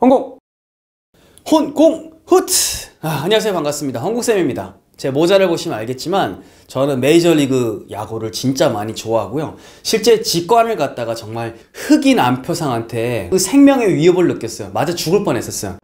홍콩. 혼공 후트 아, 안녕하세요. 반갑습니다. 홍콩쌤입니다. 제 모자를 보시면 알겠지만 저는 메이저리그 야구를 진짜 많이 좋아하고요. 실제 직관을 갔다가 정말 흑인 안표상한테 그 생명의 위협을 느꼈어요. 맞아 죽을 뻔했었어요.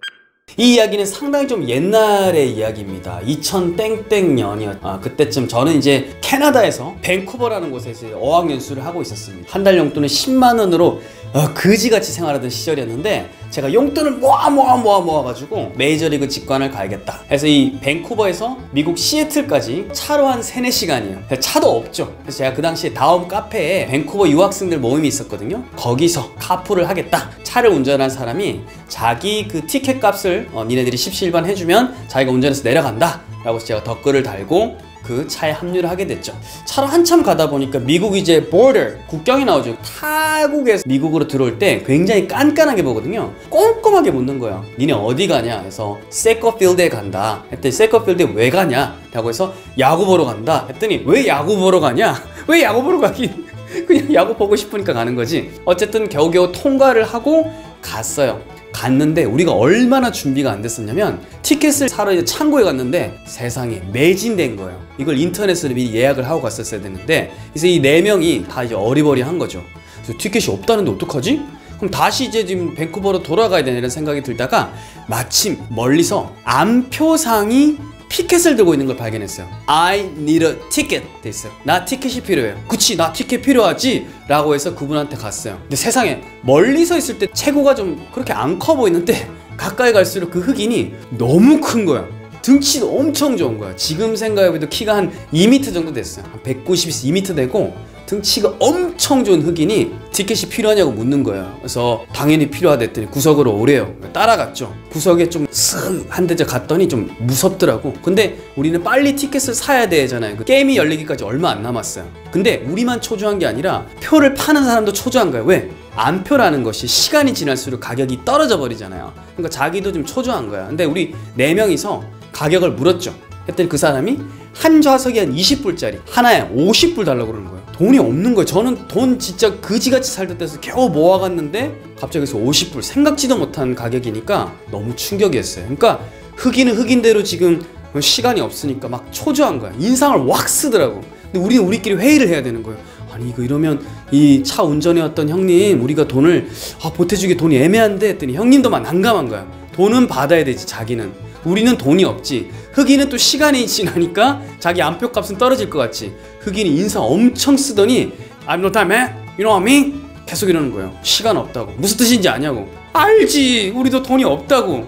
이 이야기는 상당히 좀 옛날의 이야기입니다. 2000 땡땡년이었. 아, 그때쯤 저는 이제 캐나다에서 밴쿠버라는 곳에서 어학연수를 하고 있었습니다. 한 달 용돈은 10만 원으로 어, 그지같이 생활하던 시절이었는데 제가 용돈을 모아 모아 모아 모아가지고 메이저리그 직관을 가야겠다. 그래서 이 밴쿠버에서 미국 시애틀까지 차로 한 3, 4시간이에요. 차도 없죠. 그래서 제가 그 당시에 다음 카페에 밴쿠버 유학생들 모임이 있었거든요. 거기서 카풀을 하겠다. 차를 운전한 사람이 자기 그 티켓 값을 어, 니네들이 십시일반 해주면 자기가 운전해서 내려간다. 라고 제가 댓글을 달고 그 차에 합류를 하게 됐죠. 차로 한참 가다 보니까 미국 이제 border 국경이 나오죠. 타국에서 미국으로 들어올 때 굉장히 깐깐하게 보거든요. 꼼꼼하게 묻는 거예요. 니네 어디 가냐? 해서 세커필드에 간다. 했더니 세커필드에 왜 가냐? 라고 해서 야구 보러 간다. 했더니 왜 야구 보러 가냐? 왜 야구 보러 가긴? 그냥 야구 보고 싶으니까 가는 거지. 어쨌든 겨우겨우 통과를 하고 갔어요. 갔는데 우리가 얼마나 준비가 안 됐었냐면 티켓을 사러 이제 창고에 갔는데 세상에 매진된 거예요. 이걸 인터넷으로 미리 예약을 하고 갔었어야 되는데 그래서 이 네 명이 다 이제 어리버리한 거죠. 그래서 티켓이 없다는데 어떡하지? 그럼 다시 이제 지금 밴쿠버로 돌아가야 되나 이런 생각이 들다가 마침 멀리서 암표상이 피켓을 들고 있는 걸 발견했어요. I need a ticket 돼 있어요. 나 티켓이 필요해요. 그치 나 티켓 필요하지? 라고 해서 그분한테 갔어요. 근데 세상에 멀리서 있을 때 체구가 좀 그렇게 안 커 보이는데 가까이 갈수록 그 흑인이 너무 큰 거야. 등치도 엄청 좋은 거야. 지금 생각해도 키가 한 2m 정도 됐어요. 한 190에서 2m 되고 등치가 엄청 좋은 흑인이 티켓이 필요하냐고 묻는 거예요. 그래서 당연히 필요하댔더니 구석으로 오래요. 따라갔죠. 구석에 좀쓱한 대자 갔더니 좀 무섭더라고. 근데 우리는 빨리 티켓을 사야 되잖아요. 그 게임이 열리기까지 얼마 안 남았어요. 근데 우리만 초조한 게 아니라 표를 파는 사람도 초조한 거예요. 왜? 안표라는 것이 시간이 지날수록 가격이 떨어져 버리잖아요. 그러니까 자기도 좀 초조한 거야. 근데 우리 네 명이서 가격을 물었죠. 했더니 그 사람이 한 좌석이 한 20불짜리 하나에 50불 달라고 그러는 거예요. 돈이 없는 거예요. 저는 돈 진짜 그지같이 살던 때서 겨우 모아갔는데 갑자기 서 50불 생각지도 못한 가격이니까 너무 충격이었어요. 그러니까 흑인은 흑인대로 지금 시간이 없으니까 막 초조한 거야. 인상을 확 쓰더라고. 근데 우리는 우리끼리 회의를 해야 되는 거예요. 아니 이거 이러면 이 차 운전해왔던 형님 우리가 돈을 아, 보태주기 돈이 애매한데 했더니 형님도 막 난감한 거야. 돈은 받아야 되지 자기는. 우리는 돈이 없지. 흑인은 또 시간이 지나니까 자기 안표 값은 떨어질 것 같지. 흑인이 인사 엄청 쓰더니 I'm no time, man. You know what I mean? 계속 이러는 거예요. 시간 없다고. 무슨 뜻인지 아냐고. 알지. 우리도 돈이 없다고.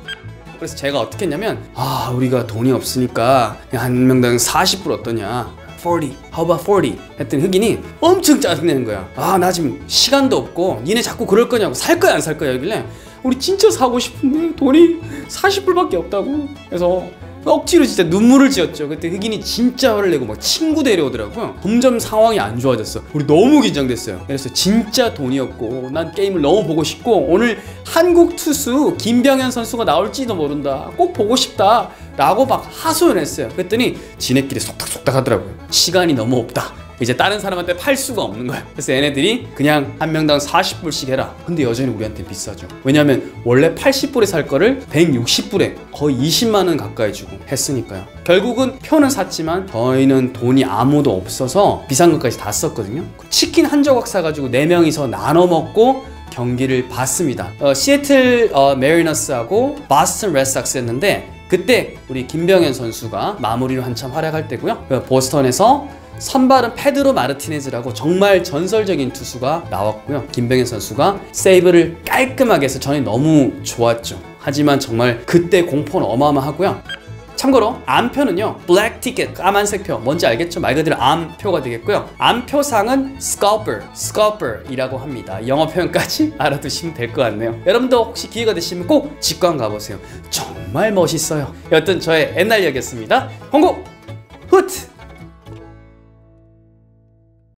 그래서 제가 어떻게 했냐면 아 우리가 돈이 없으니까 한 명당 40불 어떠냐 40 How about 40 했더니 흑인이 엄청 짜증내는 거야 아 나 지금 시간도 없고 니네 자꾸 그럴 거냐고 살 거야 안 살 거야 이길래 우리 진짜 사고 싶은데 돈이 40불밖에 없다고 그래서 억지로 진짜 눈물을 지었죠. 그때 흑인이 진짜 화를 내고 막 친구 데려오더라고요. 점점 상황이 안 좋아졌어. 우리 너무 긴장됐어요. 그래서 진짜 돈이 없고 난 게임을 너무 보고 싶고 오늘 한국 투수 김병현 선수가 나올지도 모른다. 꼭 보고 싶다. 라고 막 하소연했어요. 그랬더니 지네끼리 속닥속닥 하더라고요. 시간이 너무 없다 이제 다른 사람한테 팔 수가 없는 거야. 그래서 얘네들이 그냥 한 명당 40불씩 해라. 근데 여전히 우리한테 비싸죠. 왜냐면 원래 80불에 살 거를 160불에 거의 20만 원 가까이 주고 했으니까요. 결국은 표는 샀지만 저희는 돈이 아무도 없어서 비싼 것까지 다 썼거든요. 치킨 한 조각 사가지고 4명이서 나눠 먹고 경기를 봤습니다. 어, 시애틀 어, 메리너스하고 바스턴 레드삭스였는데 그때 우리 김병현 선수가 마무리로 한참 활약할 때고요. 보스턴에서 선발은 페드로 마르티네즈라고 정말 전설적인 투수가 나왔고요. 김병현 선수가 세이브를 깔끔하게 해서 저는 너무 좋았죠. 하지만 정말 그때 공포는 어마어마하고요. 참고로 암표는요 블랙 티켓 까만색 표 뭔지 알겠죠? 말 그대로 암표가 되겠고요 암표상은 scalper, scalper이라고 합니다 영어 표현까지 알아두시면 될 것 같네요 여러분도 혹시 기회가 되시면 꼭 직관 가보세요 정말 멋있어요 여튼 저의 옛날 이야기였습니다 홍고 훗!